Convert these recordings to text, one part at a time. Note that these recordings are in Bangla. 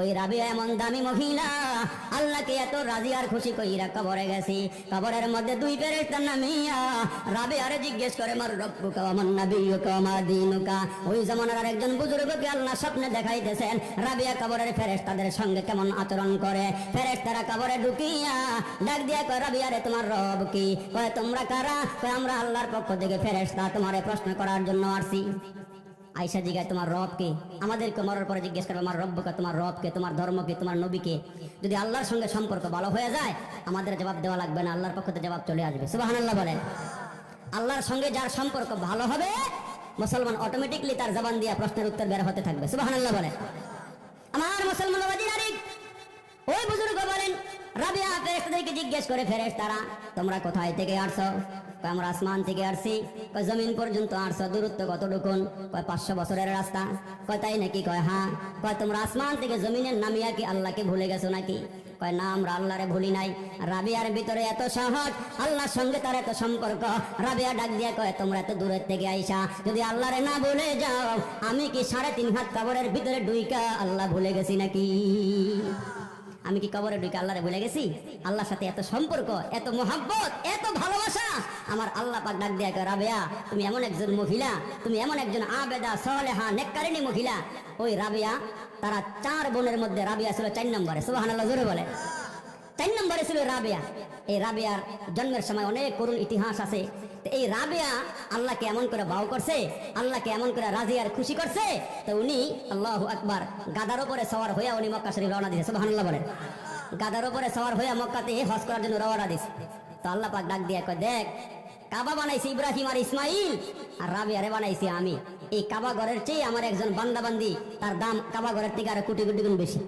ওই রাবিয়া এমন দামি মহিলা, আল্লাহকে এত রাজি আর খুশি কইরা কবরে গেছি। কবরের মধ্যে দুই ফেরেশতার নামিয়া রাবিয়ারে জিজ্ঞেস করে, মার রব্বুকা আমার নাবিয়ুকা মা দিনুকা? ওই জামানার আর একজন বুজুর্গকে আল্লাহ স্বপ্নে দেখাইতেছেন, রাবিয়া কবরের ফেরেশতাদের সঙ্গে কেমন আচরণ করে। ফেরেশতারা কবরে ঢুকিয়া ডাক দিয়া কয় রাবি আরে তোমার রব কি? কয়, তোমরা কারা? কয়, আমরা আল্লাহর পক্ষ থেকে ফেরেশতা তোমারে প্রশ্ন করার জন্য আসছি। আয়সা জিগায় তোমার রব কে আমাদেরকে মরার পরে জিজ্ঞেস করবে আমার রব্বকে, তোমার রবকে, তোমার ধর্মকে, তোমার নবীকে? যদি আল্লাহর সঙ্গে সম্পর্ক ভালো হয়ে যায়, আমাদের জবাব দেওয়া লাগবে না, আল্লাহর পক্ষ থেকে জবাব চলে আসবে। সুবাহান আল্লাহ বলেন। আল্লাহর সঙ্গে যার সম্পর্ক ভালো হবে, মুসলমান অটোমেটিকলি তার জবান দিয়ে প্রশ্নের উত্তর বের হতে থাকবে। সুবাহান আল্লাহ বলেন। আমার মুসলমান ওই বুজুর্গ বলেন, রাবিয়া ফেরেশতাদেরকে জিজ্ঞেস করে ফেরেশ তারা তোমরা কোথায় থেকে আসছো? আমরা আসমান থেকে আসছি, কয় জমিন পর্যন্ত আসছো, দূরত্ব কতটুকুন? কয় পাঁচশো বছরের রাস্তা। কয় তাই নাকি? কয় হ্যাঁ। কয় তোমরা আসমান থেকে জমিনের নামিয়া কি? আল্লাহকে ভুলে গেছো নাকি? কয় না, আমরা আল্লাহরে ভুলি নাই। রাবিয়ার ভিতরে এত সাহস, আল্লাহর সঙ্গে তার এত সম্পর্ক। রাবিয়া ডাক দিয়া কয়, তোমরা এত দূরের থেকে আইসা, যদি আল্লাহরে না ভুলে যাও, আমি কি সাড়ে তিন হাত কাবরের ভিতরে ডুইকা আল্লাহ ভুলে গেছি নাকি? আমি কি কবরে ঢুকে আল্লাহরে ভুলে গেছি? আল্লাহর সাথে এত সম্পর্ক, এত মোহাব্বত, এত ভালোবাসা আমার আল্লাহ পাক ডাক দিয়া রাবেয়া, তুমি এমন একজন মহিলা, তুমি এমন একজন আবেদা, সলেহা নেককারিনী মহিলা। ওই রাবেয়া, তারা চার বোনের মধ্যে রাবিয়া ছিল চার নম্বরে, সুবহানাল্লাহ, জোরে বলে। চার নম্বরে ছিল রাবেয়া। এই রাবেয়ার জন্মের সময় অনেক করুণ ইতিহাস আছে। এই রাবেয়া আল্লাহকে এমন করে বাউ করছে, আল্লাহকে এমন করে রাজি আর খুশি করছে, তো উনি আল্লাহ আকবার গাদার উপরে সওয়ার হইয়া উনি মক্কা শরীফ রওনা দিয়েছে সুবহানাল্লাহ বলেন গাদার উপরে সওয়ার হইয়া মক্কাতে হজ করার জন্য রওনা দিছে। তো আল্লাহ পাক ডাক দিয়ে দেখ কাবা বানাইছি ইব্রাহিম আর ইসমাইল, আর রাবিয়ারে বানাইছি আমি। এই কাবা ঘরের চেয়ে আমার একজন বান্দা বান্দি, তার দাম কাবা ঘরের থেকে আরও কোটি কোটি গুণ বেশি।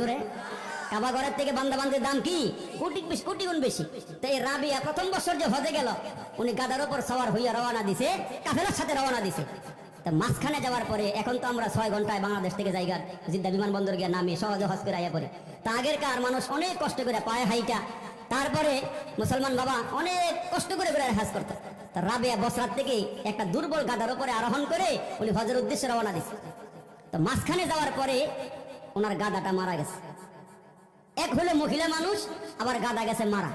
জোরে? কাবা ঘরের থেকে বান্দা বান্দির দাম কি? কোটি কোটি গুণ বেশি। রাবিয়া প্রথম বছর যে হজে গেল, উনি গাদার উপর সওয়ার হইয়া রওনা দিছে, কাফেলার সাথে রওনা দিছে। তা মাঝখানে যাওয়ার পরে, এখন তো আমরা ছয় ঘন্টায় বাংলাদেশ থেকে জায়গা জিদ্দা বিমানবন্দর গিয়ে নামি, সহজে হজ করে আইয়া পড়ি। তা আগেরকার মানুষ অনেক কষ্ট করে পায়ে হাইটা তারপরে মুসলমান বাবা অনেক কষ্ট করে করে হাজ করত। রাবিয়া বসরাত থেকে একটা দুর্বল গাদার উপরে আরোহণ করে উনি হজের উদ্দেশ্যে রওনা দিচ্ছে তো মাঝখানে যাওয়ার পরে ওনার গাদাটা মারা গেছে। এক হলো মহিলা মানুষ, আবার গাদা গেছে মারা।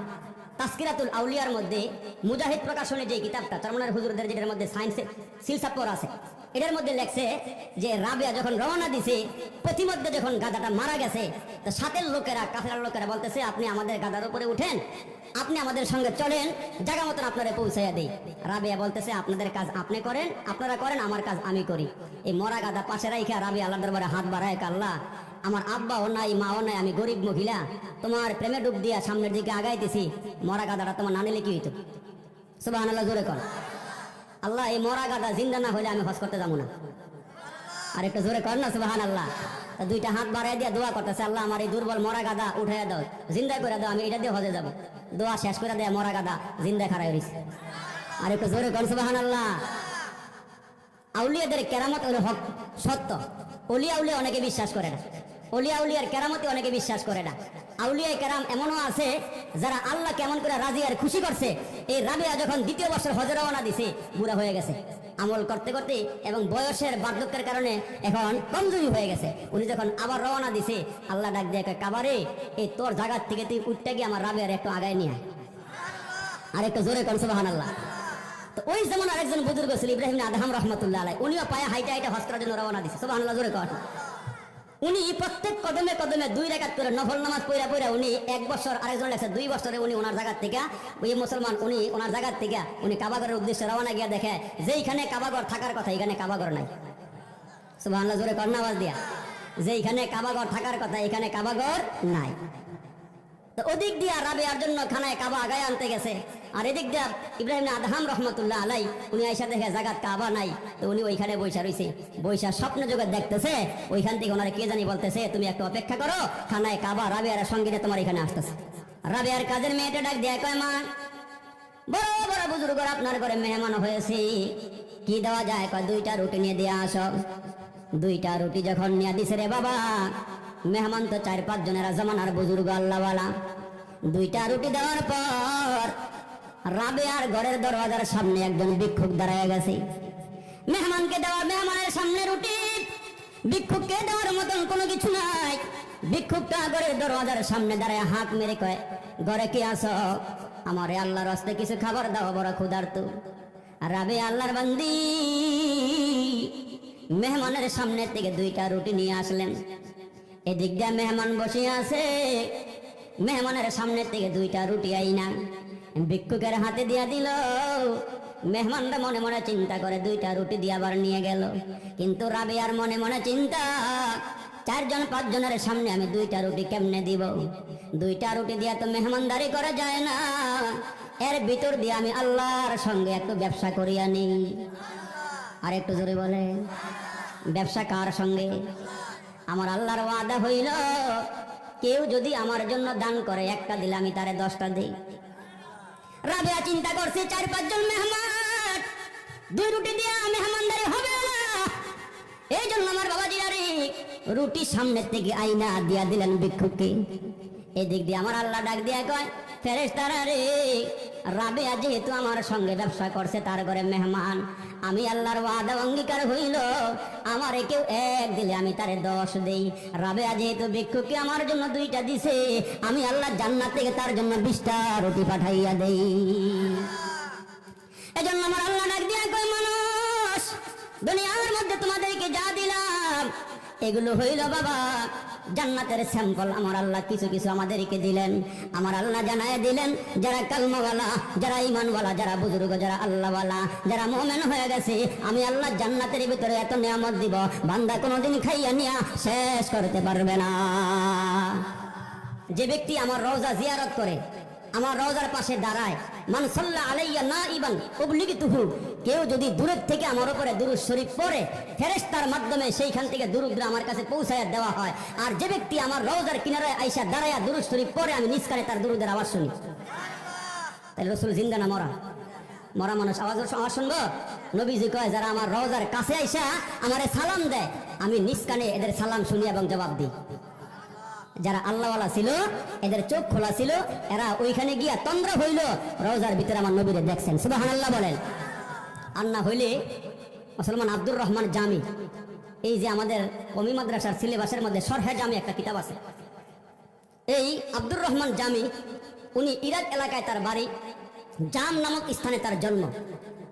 তাস্কিরাতুল আউলিয়ার মধ্যে মুজাহিদ প্রকাশনে যে কিতাবটা, চরমনার হুজুরদের যেটার মধ্যে সায়েন্সে সিলসাপ্পর আছে, এটার মধ্যে লেখছে যে রাবিয়া যখন রওনা দিছে প্রতিমধ্যে যখন গাদাটা মারা গেছে, তো সাথের লোকেরা, কাফেলার লোকেরা বলতেছে, আপনি আমাদের গাদার উপরে উঠেন, আপনি আমাদের সঙ্গে চলেন, জায়গা মতন আপনারা পৌঁছাইয়া দেই। রাবিয়া বলতেছে, আপনাদের কাজ আপনি করেন, আপনারা করেন, আমার কাজ আমি করি। এই মরা গাদা পাশে রাইখা রাবিয়া আল্লাহ দরবারে হাত বাড়ায় আল্লাহ আমার আব্বাও নাই, মাও নাই, আমি গরিব মহিলা। তোমার প্রেমে ডুব দিয়া সামনের দিকে আগাইতেছি, মরা গাদাটা তোমার না নিলে কি হইতো। সুবাহ জোরে কর আল্লাহ, এই মরা গাদা জিন্দা না হলে আমি হজ করতে যাব না। আর একটু জোরে কর না সুবাহান আল্লাহ দুইটা হাত বাড়াই দিয়ে দোয়া করতেছে, আল্লাহ, আমার এই দুর্বল মরা গাদা উঠাই দাও, জিন্দা করে দাও, আমি এটা দিয়ে হজে যাব। দোয়া শেষ করে দেয় মরা গাদা জিন্দা খারাই রয়েছে আর একটু জোরে কর সুবাহান আল্লাহ আউলিয়াদের কেরামত হক, সত্য। অলিয়া উলিয়া অনেকে বিশ্বাস করে না। অলিয়া উলিয়ার কেরামতে অনেকে বিশ্বাস করে না। আউলিয়া কেরাম এমনও আছে, যারা আল্লাহ কেমন করে রাজি আর খুশি করছে, এই রাবিয়া যখন দ্বিতীয় বছর হজে দিছে, বুড়া হয়ে গেছে। আমল করতে করতে এবং বয়সের বার্ধক্যের কারণে এখন কমজোরি হয়ে গেছে। উনি যখন আবার রওনা দিছে, আল্লাহ ডাক দিয়ে কাবারে, এই তোর জায়গার থেকে তুই উঠতে গিয়ে আমার রাবিয়ার একটু আগায় নিয়ে আর একটু জোরে করছে বাহান আল্লাহ তো ওই যেমন আরেকজন বুজুর্গ ছিল ইব্রাহিম আদহাম রহমতুল্লাহ আলাই উনিও পায়ে হাইটা হাইটা করার জন্য রওনা দিছে। সুবাহ জোরে কর উনি প্রত্যেক কদমে কদমে দুই রেখাত করে নফল নামাজ পড়া পড়া উনি এক বছর আরেকজন লেখা দুই বছরে উনি ওনার জায়গার থেকে, ওই মুসলমান উনি ওনার জায়গার থেকে উনি কাবাগরের উদ্দেশ্যে রওনা গিয়া দেখে, যেইখানে কাবাগর থাকার কথা এখানে কাবাগর নাই। সুবাহ জোরে কর্ণাবাজ দিয়া। যেইখানে কাবাগর থাকার কথা এখানে কাবাগর নাই। ওদিক দিয়া রাবেয়ার জন্য খানায় কাবা আগায় আনতে গেছে। আর এদিক দিয়া ইব্রাহিম আদহাম রহমতুল্লাহ আলাই, উনি আইসা দেখে জাগাত কাবা নাই, তো উনি ওইখানে বৈশা রইছে। বৈশা স্বপ্ন জগৎ দেখতেছে, ওইখান থেকে ওনারা কে জানি বলতেছে, তুমি একটু অপেক্ষা করো, খানায় কাবা রাবেয়ার সঙ্গে নিয়ে তোমার এখানে আসতেছে। রাবেয়ার কাজের মেয়েটা ডাক দেয়, কয় মা, বড় বড় বুজুর্গ আপনার ঘরে মেহমান হয়েছে। কি দেওয়া যায়? কয়, দুইটা রুটি নিয়ে দিয়ে আসো। দুইটা রুটি যখন নিয়ে দিছে রে বাবা মেহমান তো চার পাঁচ জনেরা জমানার বুজুর্গ আল্লাহওয়ালা। দুইটা রুটি দেওয়ার পর রাবে আর ঘরের দরওয়াজার সামনে একজন ভিক্ষুক দাঁড়ায় গেছে। মেহমানকে দেওয়া মেহমানের সামনে রুটি। ভিক্ষুককে দেওয়ার মতন কোনো কিছু নাই। ভিক্ষুকটা ঘরের দরওয়াজার সামনে দাঁড়ায় হাত মেরে কয়, ঘরে কি আসো আমারে আল্লাহর হস্তে কিছু খাবার দাও, বড় ক্ষুধার্ত। রাবে আল্লাহর বান্দি, মেহমানের সামনে থেকে দুইটা রুটি নিয়ে আসলেন। এদিক দিয়ে মেহমান বসে আছে। মেহমানের সামনে থেকে দুইটা রুটি আইনা। ভিক্ষুকের হাতে দিয়া দিল। মেহমানরা মনে মনে চিন্তা করে দুইটা রুটি দিয়ে আবার নিয়ে গেল। কিন্তু রাবিয়ার মনে মনে চিন্তা, চারজন পাঁচজনের সামনে আমি দুইটা রুটি কেমনে দিব? দুইটা রুটি দিয়ে তো মেহমানদারি করা যায় না। এর ভিতর দিয়ে আমি আল্লাহর সঙ্গে একটু ব্যবসা করিয়া নিই আর একটু জোরে বলে ব্যবসা কার সঙ্গে? আমার আল্লাহর ওয়াদা হইল, কেউ যদি আমার জন্য দান করে, একটা দিলে আমি তারে দশটা দিই। রাবেয়া চিন্তা করছে, চার পাঁচজন মেহমান, দুই রুটি দিয়া মেহমানদারি হবে এই জন্য আমার বাবাজি, আরে, রুটি সামনের থেকে আইনা দিয়া দিলেন ভিক্ষুককে। এদিক দিয়ে আমার আল্লাহ ডাক দিয়া কয় ফেরেস তারা রে। রাবেয়া যেহেতু আমার সঙ্গে ব্যবসা করছে, তার ঘরে মেহমান। আমি আল্লাহর ওয়াদা অঙ্গীকার হইল, আমার কেউ এক দিলে আমি তারে দশ দেই। রাবেয়া যেহেতু ভিক্ষুককে আমার জন্য দুইটা দিছে, আমি আল্লাহ জান্নাত থেকে তার জন্য বিশটা রুটি পাঠাইয়া দেই। এজন্য আমার আল্লাহ ডাক দিয়া কয়, মানুষ, দুনিয়ার মধ্যে তোমাদেরকে যা দিলাম, এগুলো হইল বাবা জান্নাতের স্যাম্পল আমার আল্লাহ কিছু কিছু আমাদেরকে দিলেন। আমার আল্লাহ জানায় দিলেন, যারা কালমওয়ালা, যারা ইমানওয়ালা যারা বুজুর্গ, যারা আল্লাহওয়ালা, যারা মোমেন হয়ে গেছে, আমি আল্লাহ জান্নাতের ভিতরে এত নিয়ামত দিব, বান্দা কোনোদিন খাইয়া নিয়া শেষ করতে পারবে না। যে ব্যক্তি আমার রোজা জিয়ারত করে আমার রওজার পাশে দাঁড়ায়। মান সাল্লা আলাইয়া না ইবান উবলিগি তুহু কেউ যদি দূরের থেকে আমার উপরে দুরুদ শরীফ পড়ে, ফেরেশতার মাধ্যমে সেইখান থেকে দুরুদ্র আমার কাছে পৌঁছায় দেওয়া হয়। আর যে ব্যক্তি আমার রওজার কিনারে আইসা দাঁড়ায়া দুরুদ শরীফ পড়ে, আমি নিষ্কারে তার দুরুদের আওয়াজ শুনি। তাহলে রসুল জিন্দা না মরা? মরা মানুষ আওয়াজ আওয়াজ শুনব? নবীজি কয়, যারা আমার রওজার কাছে আইসা আমারে সালাম দেয়, আমি নিষ্কানে এদের সালাম শুনি এবং জবাব দিই। যারা আল্লাহওয়ালা ছিল, এদের চোখ খোলা ছিল, এরা ওইখানে গিয়া তন্দ্রা হইল। রওজার ভিতরে আমার নবীরে দেখছেন। সুবাহান আল্লাহ বলেন। আন্না হইলে মুসলমান আব্দুর রহমান জামি। এই যে আমাদের কমি মাদ্রাসার সিলেবাসের মধ্যে সরহে জামি একটা কিতাব আছে। এই আব্দুর রহমান জামি, উনি ইরাক এলাকায় তার বাড়ি, জাম নামক স্থানে তার জন্ম।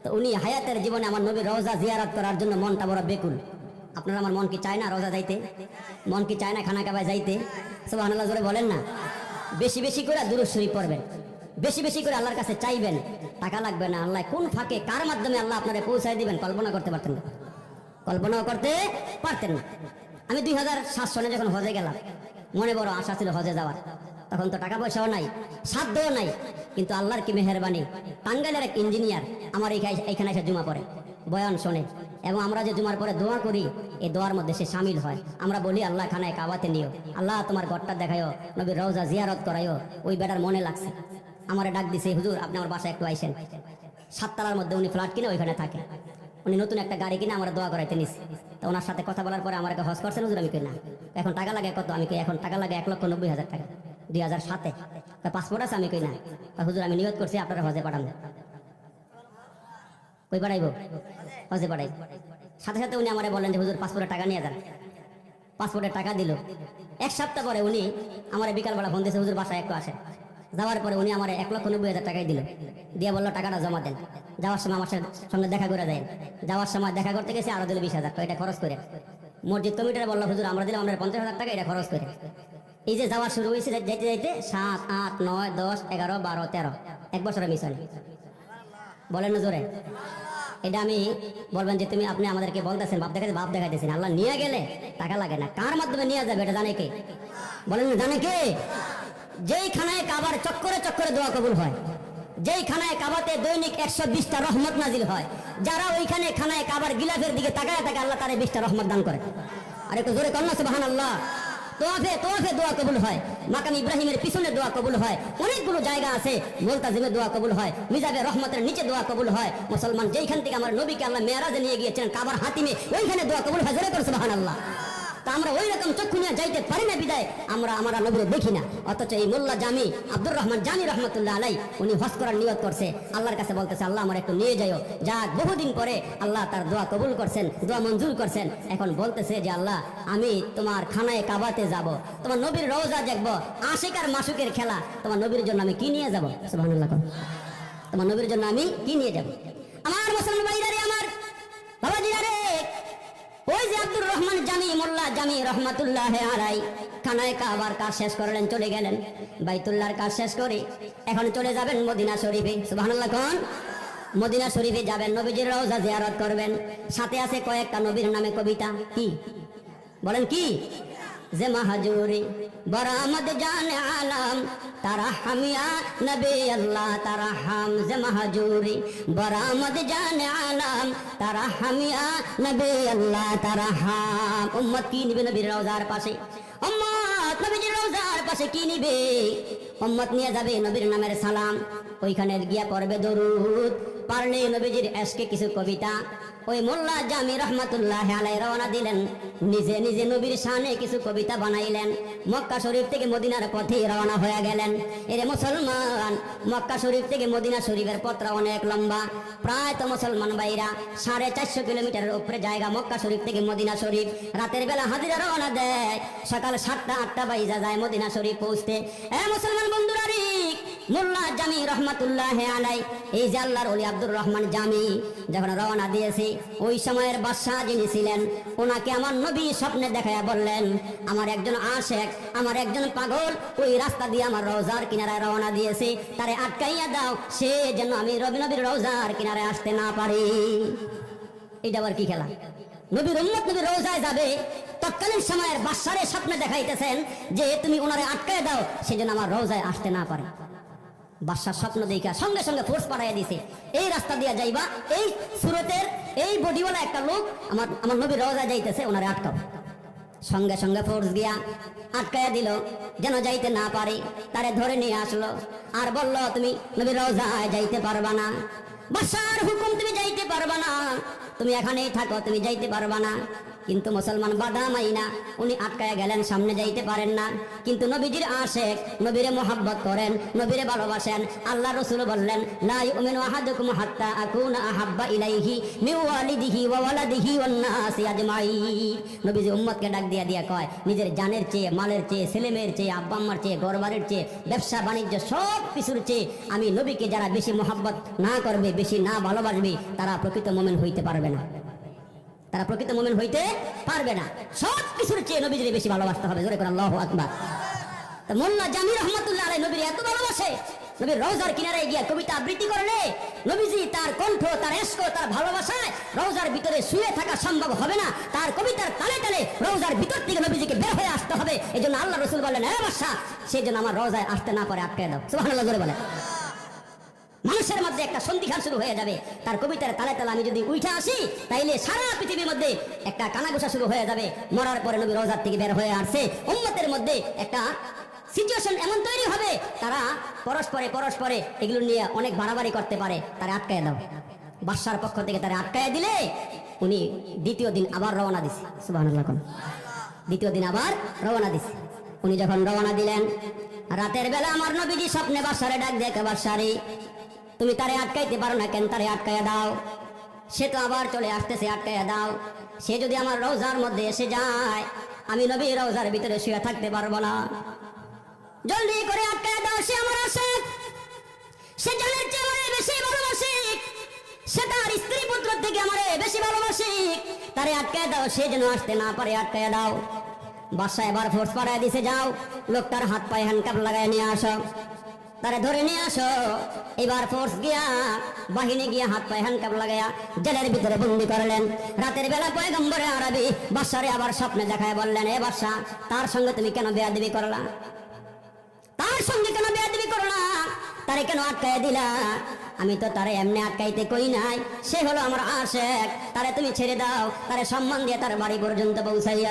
তো উনি হায়াতের জীবনে আমার নবী রওজা জিয়ারত করার জন্য মনটা বড় বেকুল। আপনারা আমার মন কি চায় না রোজা যাইতে মন কি চায় না খানা কাবায় যাইতে। সব আল্লাহ জোরে বলেন না। বেশি বেশি করে শরীফ পড়বেন। বেশি বেশি করে আল্লাহর কাছে চাইবেন। টাকা লাগবে না আল্লাহ, কোন ফাঁকে, কার মাধ্যমে আল্লাহ আপনারা পৌঁছায় দিবেন কল্পনা করতে পারতেন না। কল্পনাও করতে পারতেন না। আমি দুই হাজার সাত সনে যখন হজে গেলাম, মনে বড় আশা ছিল হজে যাওয়ার। তখন তো টাকা পয়সাও নাই, সাধ্যও নাই। কিন্তু আল্লাহর কি মেহরবানি? টাঙ্গাইলের এক ইঞ্জিনিয়ার আমার এইখানে এসে জমা পড়ে। বয়ান শোনে। এবং আমরা যে জুমার পরে দোয়া করি, এই দোয়ার মধ্যে সে সামিল হয়। আমরা বলি, আল্লাহ খানায় কাবাতে নিও। আল্লাহ তোমার ঘরটা দেখায়ও নবী রওজা জিয়ারত করাইও ওই বেটার মনে লাগছে। আমারে ডাক দিছে, হুজুর, আপনি আমার বাসায় একটু আইসেন। সাততলার মধ্যে উনি ফ্ল্যাট কিনে ওইখানে থাকে। উনি নতুন একটা গাড়ি কিনে আমরা দোয়া করাইতে নিছি। তো ওনার সাথে কথা বলার পরে আমার হজ করছেন হুজুর? আমি কই, না। এখন টাকা লাগে কত? আমি এখন টাকা লাগে এক লক্ষ নব্বই হাজার টাকা। দুই হাজার সাতে। পাসপোর্ট আছে? আমি কই, না। হুজুর, আমি নিয়ত করছি, আপনারা হজে পাঠানো। কই পাঠাইব হজে পাঠাই সাথে সাথে উনি আমারে বলেন যে, হুজুর পাসপোর্টের টাকা নিয়ে যান। পাসপোর্টের টাকা দিল। এক সপ্তাহ পরে উনি আমার বিকালবেলা ফোন দিয়েছে, হুজুর, বাসায় একটু আসেন। যাওয়ার পরে উনি আমার এক লক্ষ নব্বই হাজার টাকাই দিল। দিয়ে বলল, টাকাটা জমা দেন। যাওয়ার সময় আমার সঙ্গে দেখা করে দেন। যাওয়ার সময় দেখা করতে গেছে, আরও দিল বিশ হাজার। তো এটা খরচ করে। মসজিদ কমিটিরা বলল, হুজুর, আমরা দিলাম আমরা পঞ্চাশ হাজার টাকা, এটা খরচ করে। এই যে যাওয়া শুরু হয়েছে, যাইতে যাইতে সাত, আট, নয়, দশ, এগারো, বারো, তেরো। এক বছরের মিশন। বলেন না জোরে। এটা আমি বলবেন যে তুমি আপনি আমাদেরকে বলতেছেন বাপ দেখাতে বাপ দেখাইতেছেন। আল্লাহ নিয়ে গেলে টাকা লাগে না। কার মাধ্যমে নিয়ে যাবে এটা জানে কে? বলেন না, জানে কে? যেই খানায় কাবার চক্করে চক্করে দোয়া কবুল হয় যেই খানায় কাবাতে দৈনিক একশো বিশটা রহমত নাজিল হয় যারা ওইখানে খানায় কাবার গিলাফের দিকে তাকায় তাকে আল্লাহ তারা বিশটা রহমত দান করে। আর একটু জোরে কন্যা সুবাহান আল্লাহ তোয়াফে তোয়াফে দোয়া কবুল হয়। মাকাম ইব্রাহিমের পিছনে দোয়া কবুল হয়। অনেকগুলো জায়গা আছে মোলতাজিমে দোয়া কবুল হয়, মিজাবে রহমতের নিচে দোয়া কবুল হয়। মুসলমান যেইখান থেকে আমার নবীকে আমরা মেয়ারাজে নিয়ে গিয়েছিলেন, কাবার হাতিমে, ওইখানে দোয়া কবুল হয়। জোরে করছে সুবাহান আল্লাহ তা আমরা ওই রকম চক্ষু নিয়ে যাইতে পারি না বিদায়। আমরা আমরা নবীরে দেখি না। অথচ এই মোল্লা জামি আব্দুর রহমান জামি রহমতুল্লাহ আলাই, উনি হজ করার নিয়ত করছে। আল্লাহর কাছে বলতেছে, আল্লাহ আমার একটু নিয়ে যাও যাক বহুদিন পরে আল্লাহ তার দোয়া কবুল করছেন, দোয়া মঞ্জুর করছেন। এখন বলতেছে যে, আল্লাহ, আমি তোমার খানায় কাবাতে যাব। তোমার নবীর রওজা দেখব। আশিক আর মাসুকের খেলা। তোমার নবীর জন্য আমি কি নিয়ে যাব? তোমার নবীর জন্য আমি কি নিয়ে যাব? আমার মুসলমান ভাইরা আমার বাবাজিরা রে ওই যে আব্দুর রহমান জামি, মোল্লা জামি রহমাতুল্লাহ আলাই খানায় কাবার কাজ শেষ করলেন, চলে গেলেন। বাইতুল্লাহর কাজ শেষ করে এখন চলে যাবেন মদিনা শরীফে। সুবহানাল্লাহ মদিনা শরীফে যাবেন, নবীজির রওজা জিয়ারত করবেন। সাথে আছে কয়েকটা নবীর নামে কবিতা। কি? বলেন কি? যে মাহাজুরি, বরামদ জান আলম, তারা হামিয়া নবী আল্লাহ, তারা হাম যে মাহাজুরি, বরামদ জান আলম, তারা হামিয়া নবী আল্লাহ, তারা হাম। উম্মত কি নিবে নবীর রওজার পাশে? উম্মত নবীজির রওজার পাশে কি নিবে? উম্মত নিয়ে যাবে নবীর নামের সালাম। ওইখানে গিয়া পড়বে দরুদ। পারলে নবীজির এসকে কিছু কবিতা। ওই মোল্লা জামি আলাই রওনা দিলেন। নিজে নিজে নবীর কিছু কবিতা বানাইলেন। মক্কা শরীফ থেকে মদিনার পথে রওনা হয়ে গেলেন। মুসলমান, মক্কা শরীফ থেকে মদিনা শরীফের পত্রা অনেক লম্বা। প্রায় তো মুসলমান ভাইরা সাড়ে চারশো কিলোমিটারের উপরে জায়গা মক্কা শরীফ থেকে মদিনা শরীফ। রাতের বেলা হাজিরা রওনা দেয়। সকাল সাতটা, আটটা বাইজা যায় মদিনা শরীফ পৌঁছতে। এ মুসলমান বন্ধুরা মোল্লা জামি রহমাতুল্লাহ আলাই এই যে আল্লাহর ওলি আব্দুর রহমান জামি যখন রওনা দিয়েছে, ওই সময়ের বাদশাহ যিনি ছিলেন, ওনাকে আমার নবী স্বপ্নে দেখায়া বললেন, আমার একজন আশেক, আমার একজন পাগল, ওই রাস্তা দিয়ে আমার রওজার কিনারায় রওনা দিয়েছে, তারে আটকাইয়া দাও, সে যেন আমি রবি নবীর রওজার কিনারায় আসতে না পারি। এটা আবার কি খেলা? নবীর উম্মত নবীর রোজায় যাবে, তৎকালীন সময়ের বাদশারে স্বপ্নে দেখাইতেছেন যে তুমি ওনারে আটকায় দাও, সেজন্য আমার রোজায় আসতে না পারে। বাদশার স্বপ্ন দেখা সঙ্গে সঙ্গে ফোর্স পাঠাইয়া দিছে। এই রাস্তা দিয়া যাইবা, এই সুরতের এই বডিওয়ালা একটা লোক আমার আমার নবীর রোজায় যাইতেছে, ওনারে আটকাও। সঙ্গে সঙ্গে ফোর্স গিয়া আটকাইয়া দিল, যেন যাইতে না পারে, তারে ধরে নিয়ে আসলো। আর বলল, তুমি নবীর রোজায় যাইতে পারবা না। বাসার হুকুম তুমি যাইতে পারবা না। তুমি এখানেই থাকো, তুমি যাইতে পারবা না। কিন্তু মুসলমান বাধা মাইনা উনি আটকায়া গেলেন, সামনে যাইতে পারেন না। কিন্তু নবীজির আশেক, নবীরে মোহাব্বত করেন, নবীরে ভালোবাসেন। আল্লাহ রসুল বললেন ইউমিনু আহাদুকুম হাত্তা আকুনা আহাব্বা ইলাইহি নবীজি উম্মতকে ডাক দিয়া দিয়া কয়, নিজের জানের চেয়ে, মালের চেয়ে ছেলেমেয়ের চেয়ে, আব্বা আম্মার চেয়ে চেয়ে, ব্যবসা, বাণিজ্য, সব কিছুর চেয়ে আমি নবীকে যারা বেশি মোহাব্বত না করবে, বেশি না ভালোবাসবে, তারা প্রকৃত মোমেন হইতে পারবে না। তারা প্রকৃত মোমেন হইতে পারবে না। সব কিছুর চেয়ে নবীজির বেশি ভালোবাসতে হবে। জোরে করে আল্লাহ আকবার। মোল্লা জামি রহমতুল্লাহ আলাই নবীর এত ভালোবাসে। নবীর রওজার কিনারে গিয়া কবিতা আবৃত্তি করলে নবীজি তার কণ্ঠ, তার এস্ক, তার ভালোবাসায় রওজার ভিতরে শুয়ে থাকা সম্ভব হবে না। তার কবিতার তালে তালে রওজার ভিতর থেকে নবীজিকে বের হয়ে আসতে হবে। এই জন্য আল্লাহ রসুল বললেন হ্যাঁ বাসা সেই জন্য আমার রওজায় আসতে না পারে আটকে দাও। জোরে বলে মানুষের মধ্যে একটা সন্ধিখান শুরু হয়ে যাবে। তার কবিতার তালে তালে আমি যদি উঠে আসি, তাইলে সারা পৃথিবীর মধ্যে একটা কানাঘোষা শুরু হয়ে যাবে। মরার পরে নবী রোজার থেকে বের হয়ে আসছে। উম্মতের মধ্যে একটা সিচুয়েশন এমন তৈরি হবে, তারা পরস্পরে পরস্পরে এগুলো নিয়ে অনেক বাড়াবাড়ি করতে পারে, তারা আটকায় দাও। বাদশার পক্ষ থেকে তারা আটকায় দিলে উনি দ্বিতীয় দিন আবার রওনা দিছে। কোন। দ্বিতীয় দিন আবার রওনা দিছে। উনি যখন রওনা দিলেন, রাতের বেলা আমার নবীজি স্বপ্নে বাসারে ডাক দেখে বাসারে তুমি তারে আটকাইতে পারো না কেন? তারে আটকাইয়া দাও। সে তো আবার চলে আসতেছে, আটকাইয়া দাও। সে যদি আমার রোজার মধ্যে এসে যায়, আমি নবী রোজার ভিতরে শুয়ে থাকতে পারব না। জলদি করে আটকাইয়া দাও, সে আমার আসে সে জানের চেয়ে বেশি ভালোবাসে সে তার স্ত্রী পুত্র থেকে আমারে বেশি ভালোবাসে তারে আটকায় দাও, সে যেন আসতে না পারে আটকায় দাও। বাসায় এবার ফোর্স পাড়ায় দিছে, যাও। লোকটার হাত পায়ে হ্যান্ডকাপ লাগায় নিয়ে আসো। তারে ধরে নিয়ে আসো। এবার ফোর্স গিয়া বাহিনী গিয়া হাত পায়ে হ্যান্ডকাপ লাগাইয়া জেলের ভিতরে বন্দি করলেন। রাতের বেলা পয়গম্বরে আরবি বাসারে আবার স্বপ্নে দেখায় বললেন, এ বাসা তার সঙ্গে তুমি কেন বেয়াদবি করলা? তার সঙ্গে কেন বেয়াদবি করো না তারে কেন আটকায় দিলা? আমি তো তারে এমনি আটকাইতে কই নাই। সে হলো আমার আশেক। তারে তুমি ছেড়ে দাও। তারে সম্মান দিয়ে তার বাড়ি পর্যন্ত পৌঁছাইয়া